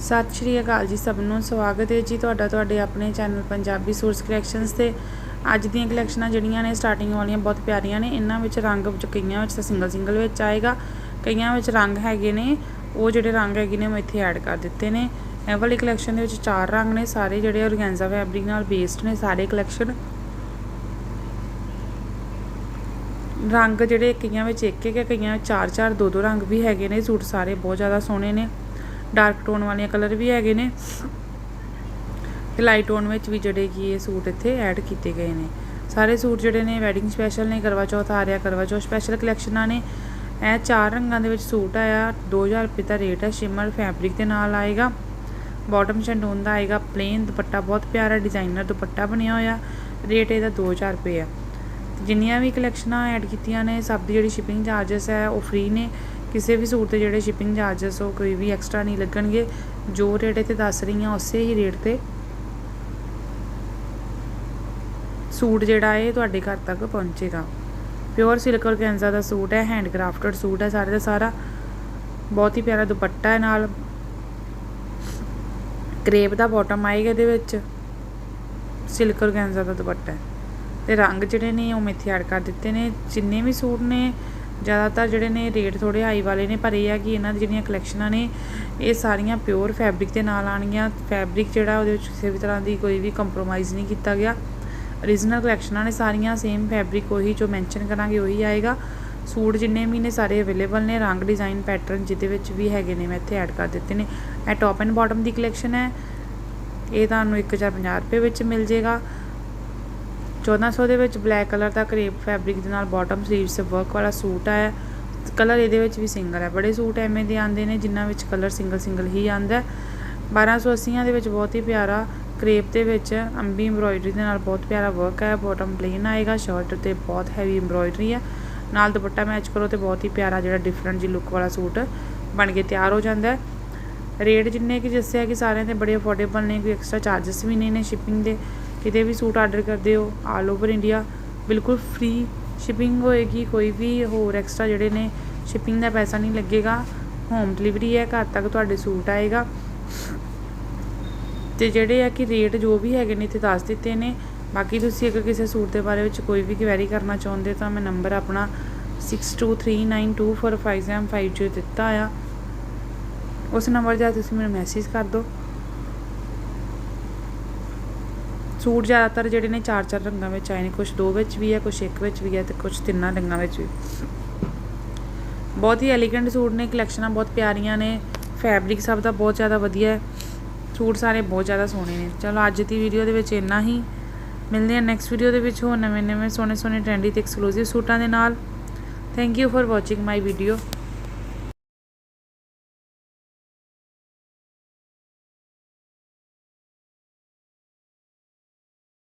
ਸਤਿ ਸ਼੍ਰੀ ਅਕਾਲ ਜੀ ਸਭ ਨੂੰ, ਸਵਾਗਤ ਹੈ ਜੀ ਤੁਹਾਡਾ ਤੁਹਾਡੇ ਆਪਣੇ ਚੈਨਲ ਪੰਜਾਬੀ ਸੋਰਸ ਕਲੈਕਸ਼ਨਸ ਤੇ। ਅੱਜ ਦੀਆਂ ਕਲੈਕਸ਼ਨਾਂ ਜਿਹੜੀਆਂ ਨੇ ਸਟਾਰਟਿੰਗ ਵਾਲੀਆਂ ਬਹੁਤ ਪਿਆਰੀਆਂ ਨੇ। ਇਹਨਾਂ ਵਿੱਚ ਰੰਗ ਵਿੱਚ ਕਈਆਂ ਵਿੱਚ ਸਿੰਗਲ ਸਿੰਗਲ ਵਿੱਚ ਆਏਗਾ, ਕਈਆਂ ਵਿੱਚ ਰੰਗ ਹੈਗੇ ਨੇ। ਉਹ ਜਿਹੜੇ ਰੰਗ ਹੈਗੇ ਨੇ ਮੈਂ ਇੱਥੇ ਐਡ ਕਰ ਦਿੱਤੇ ਨੇ। ਇਹ ਵਾਲੀ ਕਲੈਕਸ਼ਨ ਦੇ ਵਿੱਚ ਚਾਰ ਰੰਗ ਨੇ, ਸਾਰੇ ਜਿਹੜੇ ਔਰਗੈਂਜ਼ਾ ਫੈਬਰਿਕ ਨਾਲ ਬੇਸਡ ਨੇ ਸਾਰੇ ਕਲੈਕਸ਼ਨ ਰੰਗ ਜਿਹੜੇ ਕਈਆਂ ਵਿੱਚ ਇੱਕ ਇੱਕ ਹੈ, ਕਈਆਂ ਵਿੱਚ ਚਾਰ ਚਾਰ, ਦੋ ਦੋ ਰੰਗ ਵੀ ਹੈਗੇ ਨੇ। ਸੂਟ ਸਾਰੇ ਬਹੁਤ ਜ਼ਿਆਦਾ ਸੋਹਣੇ ਨੇ। ਡਾਰਕ ਟੋਨ ਵਾਲੀਆਂ ਕਲਰ ਵੀ ਹੈਗੇ ਨੇ। ਤੇ ਲਾਈਟ ਟੋਨ ਵਿੱਚ ਵੀ ਜਿਹੜੇ ਕੀ ਇਹ ਸੂਟ ਇੱਥੇ ਐਡ ਕੀਤੇ ਗਏ ਨੇ। ਸਾਰੇ ਸੂਟ ਜਿਹੜੇ ਨੇ ਵੈਡਿੰਗ ਸਪੈਸ਼ਲ ਨੇ, ਕਰਵਾ ਚੌਥ ਆ ਰਿਹਾ, ਕਰਵਾ ਚੌਥ ਸਪੈਸ਼ਲ ਕਲੈਕਸ਼ਨਾਂ ਨੇ। ਇਹ ਚਾਰ ਰੰਗਾਂ ਦੇ ਵਿੱਚ ਸੂਟ ਆਇਆ 2000 ਰੁਪਏ ਦਾ ਰੇਟ ਹੈ ਸ਼ਿਮਰ ਫੈਬਰਿਕ ਦੇ ਨਾਲ ਆਏਗਾ। ਬਾਟਮ ਸ਼ੈਂਡੂਨ ਦਾ ਆਏਗਾ ਪਲੇਨ ਦੁਪੱਟਾ ਬਹੁਤ ਪਿਆਰਾ ਡਿਜ਼ਾਈਨਰ ਦੁਪੱਟਾ ਬਣਿਆ ਹੋਇਆ। ਰੇਟ ਇਹਦਾ 2000 ਰੁਪਏ ਹੈ ਜਿੰਨੀਆਂ ਵੀ ਕਲੈਕਸ਼ਨਾਂ ਐਡ ਕੀਤੀਆਂ ਨੇ, ਸਭ ਦੀ ਜਿਹੜੀ ਸ਼ਿਪਿੰਗ ਚਾਰजेस ਹੈ ਉਹ ਫ੍ਰੀ ਨੇ। ਕਿਸੇ ਵੀ ਸੂਟ ਤੇ ਜਿਹੜੇ ਸ਼ਿਪਿੰਗ ਚਾਰजेस ਉਹ ਕੋਈ ਵੀ ਐਕਸਟਰਾ ਨਹੀਂ ਲੱਗਣਗੇ। ਜੋ ਰੇਟ ਤੇ ਦੱਸ ਰਹੀ ਹਾਂ, ਉਸੇ ਹੀ ਰੇਟ ਤੇ ਸੂਟ ਜਿਹੜਾ ਹੈ ਤੁਹਾਡੇ ਘਰ ਤੱਕ ਪਹੁੰਚੇਗਾ। ਪਿਓਰ ਸਿਲਕ ਔਰਗੈਂਜ਼ਾ ਦਾ ਸੂਟ ਹੈ ਹੈਂਡ ਕਰਾਫਟਡ ਸੂਟ ਹੈ ਸਾਰੇ ਦਾ ਸਾਰਾ। ਬਹੁਤ ਹੀ ਪਿਆਰਾ ਦੁਪੱਟਾ ਹੈ ਨਾਲ। ਕਰੇਪ ਦਾ ਬਾਟਮ ਆਏਗਾ ਇਹਦੇ ਵਿੱਚ। ਸਿਲਕ ਔਰਗੈਂਜ਼ਾ ਦਾ ਦੁਪੱਟਾ ਹੈ। ਤੇ ਰੰਗ ਜਿਹੜੇ ਨੇ ਉਹ ਮੇਥੇ ਐਡ ਕਰ ਦਿੱਤੇ ਨੇ। ਜਿੰਨੇ ਵੀ ਸੂਟ ਨੇ ਜ਼ਿਆਦਾਤਰ ਜਿਹੜੇ ਨੇ ਰੇਟ ਥੋੜੇ ਹਾਈ ਵਾਲੇ ਨੇ, ਪਰ ਇਹ ਆ ਕਿ ਇਹਨਾਂ ਦੀ ਜਿਹੜੀਆਂ ਕਲੈਕਸ਼ਨਾਂ ਨੇ, ਇਹ ਸਾਰੀਆਂ ਪਿਓਰ ਫੈਬਰਿਕ ਦੇ ਨਾਲ ਆਣਗੀਆਂ ਫੈਬਰਿਕ ਜਿਹੜਾ ਉਹਦੇ ਵਿੱਚ ਕਿਸੇ ਵੀ ਤਰ੍ਹਾਂ ਦੀ ਕੋਈ ਵੀ ਕੰਪਰੋਮਾਈਜ਼ ਨਹੀਂ ਕੀਤਾ ਗਿਆ। Origignal ਕਲੈਕਸ਼ਨਾਂ ਨੇ ਸਾਰੀਆਂ ਸੇਮ ਫੈਬਰਿਕ ਉਹੀ ਜੋ ਮੈਂਸ਼ਨ ਕਰਾਂਗੇ, ਉਹੀ ਆਏਗਾ। ਸੂਟ ਜਿੰਨੇ ਵੀ ਨੇ ਸਾਰੇ ਅਵੇਲੇਬਲ ਨੇ, ਰੰਗ ਡਿਜ਼ਾਈਨ ਪੈਟਰਨ ਜਿਹਦੇ ਵਿੱਚ ਵੀ ਹੈਗੇ ਨੇ, ਮੈਂ ਇੱਥੇ ਐਡ ਕਰ ਦਿੱਤੇ ਨੇ। ਇਹ ਟੌਪ ਐਂਡ ਬਾਟਮ ਦੀ ਕਲੈਕਸ਼ਨ ਹੈ। ਇਹ ਤੁਹਾਨੂੰ 1050 ਰੁਪਏ ਵਿੱਚ ਮਿਲ ਜੇਗਾ 1400 ਦੇ ਵਿੱਚ ਬਲੈਕ ਕਲਰ ਦਾ ਕਰੇਪ ਫੈਬਰਿਕ ਦੇ ਨਾਲ ਬਾਟਮ ਸਲੀਵਸ ਵਰਕ ਵਾਲਾ ਸੂਟ ਆਇਆ। ਕਲਰ ਇਹਦੇ ਵਿੱਚ ਵੀ ਸਿੰਗਲ ਹੈ। ਬੜੇ ਸੂਟ ਐਵੇਂ ਦੇ ਆਉਂਦੇ ਨੇ ਜਿਨ੍ਹਾਂ ਵਿੱਚ ਕਲਰ ਸਿੰਗਲ ਸਿੰਗਲ ਹੀ ਆਉਂਦਾ 1280 ਦੇ ਵਿੱਚ ਬਹੁਤ ਹੀ ਪਿਆਰਾ ਕਰੇਪ ਦੇ ਵਿੱਚ ਅੰਬੀ ਐਮਬ੍ਰੋਇਡਰੀ ਦੇ ਨਾਲ ਬਹੁਤ ਪਿਆਰਾ ਵਰਕ ਹੈ ਬਾਟਮ ਪਲੇਨ ਆਏਗਾ ਸ਼ਰਟ ਤੇ ਬਹੁਤ ਹੈਵੀ ਐਮਬ੍ਰੋਇਡਰੀ ਹੈ। ਨਾਲ ਦੁਪੱਟਾ ਮੈਚ ਕਰੋ ਤੇ ਬਹੁਤ ਹੀ ਪਿਆਰਾ ਜਿਹੜਾ ਡਿਫਰੈਂਟ ਜੀ ਲੁੱਕ ਵਾਲਾ ਸੂਟ ਬਣ ਕੇ ਤਿਆਰ ਹੋ ਜਾਂਦਾ ਹੈ। ਰੇਟ ਜਿੰਨੇ ਕਿ ਦੱਸਿਆ ਕਿ ਸਾਰਿਆਂ ਦੇ ਬੜੇ ਅਫੋਰਡੇਬਲ ਨੇ, ਕੋਈ ਐਕਸਟਰਾ ਚਾਰजेस ਵੀ ਨਹੀਂ ਨੇ ਸ਼ਿਪਿੰਗ ਦੇ। ਕਿਤੇ ਵੀ ਸੂਟ ਆਰਡਰ ਕਰਦੇ ਹੋ ਆਲ ਓਵਰ ਇੰਡੀਆ ਬਿਲਕੁਲ ਫ੍ਰੀ ਸ਼ਿਪਿੰਗ ਹੋਏਗੀ, ਕੋਈ ਵੀ ਹੋਰ ਐਕਸਟਰਾ ਜਿਹੜੇ ਨੇ ਸ਼ਿਪਿੰਗ ਦਾ ਪੈਸਾ ਨਹੀਂ ਲੱਗੇਗਾ ਹੋਮ ਡਿਲੀਵਰੀ ਹੈ, ਘਰ ਤੱਕ ਤੁਹਾਡੇ ਸੂਟ ਆਏਗਾ। ਤੇ ਜਿਹੜੇ ਆ ਕਿ ਰੇਟ ਜੋ ਵੀ ਹੈਗੇ ਨੇ, ਇੱਥੇ ਦੱਸ ਦਿੱਤੇ ਨੇ। ਬਾਕੀ ਤੁਸੀਂ ਅਗਰ ਕਿਸੇ ਸੂਟ ਦੇ ਬਾਰੇ ਵਿੱਚ ਕੋਈ ਵੀ ਕੁਐਰੀ ਕਰਨਾ ਚਾਹੁੰਦੇ ਤਾਂ ਮੈਂ ਨੰਬਰ ਆਪਣਾ 6239245750 ਦਿੱਤਾ ਆ ਉਸ ਨੰਬਰ 'ਤੇ ਤੁਸੀਂ ਮੈਨੂੰ ਮੈਸੇਜ ਕਰ ਦਿਓ ਸੂਟ ਜ਼ਿਆਦਾਤਰ ਜਿਹੜੇ ਨੇ ਚਾਰ ਚਾਰ ਰੰਗਾਂ ਵਿੱਚ ਆਏ ਨੇ ਕੁਝ ਦੋ ਵਿੱਚ ਵੀ ਹੈ ਕੁਝ ਇੱਕ ਵਿੱਚ ਵੀ ਹੈ ਤੇ ਕੁਝ ਤਿੰਨਾਂ ਰੰਗਾਂ ਵਿੱਚ ਵੀ। ਬਹੁਤ ਹੀ ਐਲੀਗੈਂਟ ਸੂਟ ਨੇ ਕਲੈਕਸ਼ਨਾਂ ਬਹੁਤ ਪਿਆਰੀਆਂ ਨੇ ਫੈਬਰਿਕ ਸਭ ਦਾ ਬਹੁਤ ਜ਼ਿਆਦਾ ਵਧੀਆ ਹੈ, ਸੂਟ ਸਾਰੇ ਬਹੁਤ ਜ਼ਿਆਦਾ ਸੋਹਣੇ ਨੇ। ਚਲੋ ਅੱਜ ਦੀ ਵੀਡੀਓ ਦੇ ਵਿੱਚ ਇੰਨਾ ਹੀ। ਮਿਲਦੇ ਹਾਂ ਨੈਕਸਟ ਵੀਡੀਓ ਦੇ ਵਿੱਚ ਹੋਰ ਨਵੇਂ ਨਵੇਂ ਸੋਹਣੇ ਸੋਹਣੇ ਟ੍ਰੈਂਡੀ ਤੇ ਐਕਸਕਲੂਸਿਵ ਸੂਟਾਂ ਦੇ ਨਾਲ। Thank you for watching my video